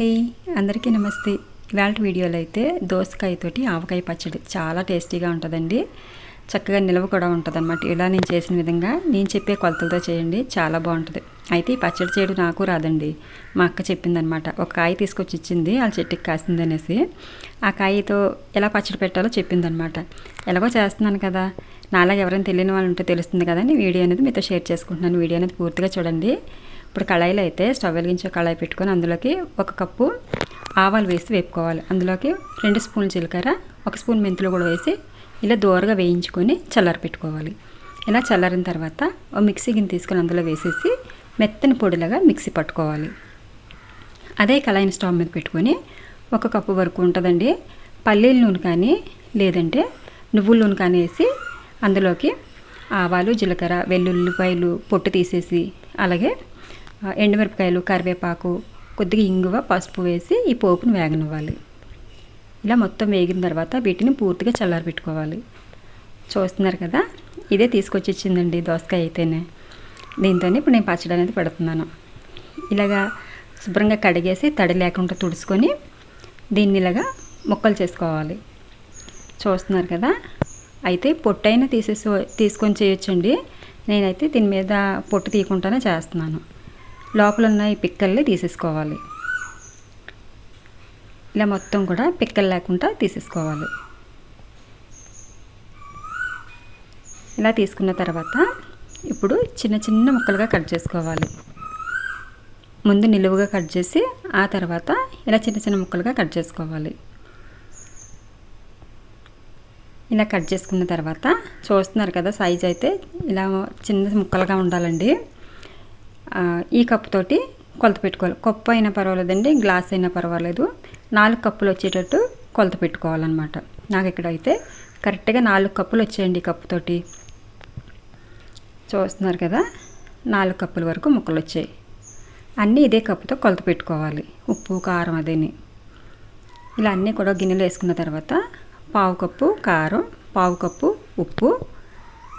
అండి. అందరికీ నమస్తే. ఇవాళ వీడియోలో అయితే దోసకాయతోటి ఆవకాయ పచ్చడి చాలా టేస్టీగా ఉంటుందండి. చక్కగా నిల్వ కూడా ఉంటుందన్నమాట. ఇలా నేను చేసిన విధంగా నేను చెప్పే కొలతలతో చేయండి చాలా బాగుంటుంది. అయితే ఈ పచ్చడి చేయడం నాకు రాదండి. మా అక్క చెప్పిందనమాట ఒక కాయ తీసుకొచ్చి ఇచ్చింది వాళ్ళ చెట్టుకి కాసిందనేసి ఆ కాయతో ఎలా పచ్చడి పెట్టాలో చెప్పిందనమాట ఎలాగో చేస్తున్నాను కదా. నాలాగా ఎవరైనా తెలియని వాళ్ళు ఉంటే తెలుస్తుంది కదా అని వీడియో అనేది మీతో షేర్ చేసుకుంటున్నాను. వీడియో అనేది పూర్తిగా చూడండి. ఇప్పుడు కళాయిలో అయితే స్టవ్ వెలిగించే కళాయి పెట్టుకొని అందులోకి ఒక కప్పు ఆవాలు వేసి వేపుకోవాలి. అందులోకి రెండు స్పూన్లు జీలకర్ర ఒక స్పూన్ మెంతులు కూడా వేసి ఇలా దోరగా వేయించుకొని చల్లారి పెట్టుకోవాలి. ఇలా చల్లారిన తర్వాత ఒక మిక్సీ గిన్నె తీసుకొని అందులో వేసేసి మెత్తని పొడిలాగా మిక్సీ పట్టుకోవాలి. అదే కళాయిని స్టవ్ మీద పెట్టుకొని ఒక కప్పు వరకు ఉంటుందండి. పల్లీల నూనె కానీ లేదంటే నువ్వుల నూనె కానీ వేసి అందులోకి ఆవాలు జీలకర్ర వెల్లుల్లిపాయలు పొట్టు తీసేసి అలాగే ఎండుమిరపకాయలు కరివేపాకు కొద్దిగా ఇంగువ పసుపు వేసి ఈ పోపును వేగనివ్వాలి. ఇలా మొత్తం వేగిన తర్వాత వీటిని పూర్తిగా చల్లారబెట్టుకోవాలి. చూస్తున్నారు కదా? ఇదే తీసుకొచ్చి ఇచ్చిందండి దోసకాయ అయితేనే. దీంతో ఇప్పుడు నేను పచ్చడి అనేది పెడుతున్నాను. ఇలాగా శుభ్రంగా కడిగేసి తడి లేకుండా తుడుచుకొని దీన్ని ఇలాగా ముక్కలు చేసుకోవాలి. చూస్తున్నారు కదా? అయితే పొట్టైనా తీసేసి తీసుకొని చేయొచ్చండి. నేనైతే దీని మీద పొట్టు తీయకుండానే చేస్తున్నాను. లోపల ఉన్న ఈ పిక్కల్ని తీసేసుకోవాలి. ఇలా మొత్తం కూడా పిక్కలు లేకుండా తీసేసుకోవాలి. ఇలా తీసుకున్న తర్వాత ఇప్పుడు చిన్న చిన్న ముక్కలుగా కట్ చేసుకోవాలి. ముందు నిలువుగా కట్ చేసి ఆ తర్వాత ఇలా చిన్న చిన్న ముక్కలుగా కట్ చేసుకోవాలి. ఇలా కట్ చేసుకున్న తర్వాత చూస్తున్నారు కదా సైజ్ అయితే ఇలా చిన్న ముక్కలుగా ఉండాలండి. ఈ కప్పుతోటి కొలత పెట్టుకోవాలి. కప్పు అయినా పర్వాలేదండి గ్లాస్ అయినా పర్వాలేదు. నాలుగు కప్పులు వచ్చేటట్టు కొలత పెట్టుకోవాలన్నమాట. నాకు ఇక్కడ అయితే కరెక్ట్గా నాలుగు కప్పులు వచ్చాయండి కప్పుతోటి. చూస్తున్నారు కదా నాలుగు కప్పుల వరకు ముక్కలు వచ్చాయి. అన్నీ ఇదే కప్పుతో కొలత పెట్టుకోవాలి. ఉప్పు కారం అదేని. ఇలా అన్నీ కూడా గిన్నెలు వేసుకున్న తర్వాత పావు కప్పు కారం పావు కప్పు ఉప్పు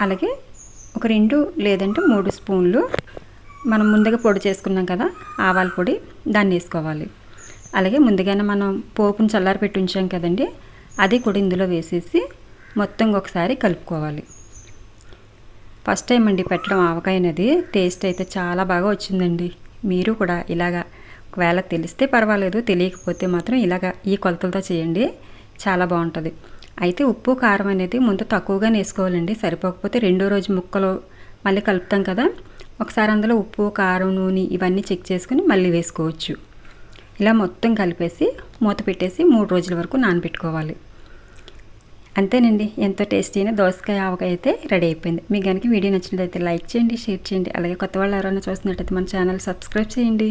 అలాగే ఒక రెండు లేదంటే మూడు స్పూన్లు మనం ముందుగా పొడి చేసుకున్నాం కదా ఆవాల పొడి దాన్ని వేసుకోవాలి. అలాగే ముందుగానే మనం పోపును చల్లారి పెట్టి ఉంచాం కదండి అది కూడా ఇందులో వేసేసి మొత్తం ఒకసారి కలుపుకోవాలి. ఫస్ట్ టైం అండి పెట్టడం ఆవకాయ అనేది టేస్ట్ అయితే చాలా బాగా వచ్చిందండి. మీరు కూడా ఇలాగా ఒకవేళ తెలిస్తే పర్వాలేదు తెలియకపోతే మాత్రం ఇలాగ ఈ కొలతలతో చేయండి చాలా బాగుంటుంది. అయితే ఉప్పు కారం అనేది ముందు తక్కువగా వేసుకోవాలండి. సరిపోకపోతే రెండో రోజు ముక్కలు మళ్ళీ కలుపుతాం కదా ఒకసారి అందులో ఉప్పు కారం నూనె ఇవన్నీ చెక్ చేసుకుని మళ్ళీ వేసుకోవచ్చు. ఇలా మొత్తం కలిపేసి మూత పెట్టేసి మూడు రోజుల వరకు నానబెట్టుకోవాలి. అంతేనండి. ఎంతో టేస్టీ అయిన దోసకాయ ఆవకాయ అయితే రెడీ అయిపోయింది. మీకు కనుక వీడియో నచ్చినట్లయితే లైక్ చేయండి షేర్ చేయండి. అలాగే కొత్త వాళ్ళు ఎవరైనా చూస్తున్నట్టయితే మన ఛానల్ సబ్స్క్రైబ్ చేయండి.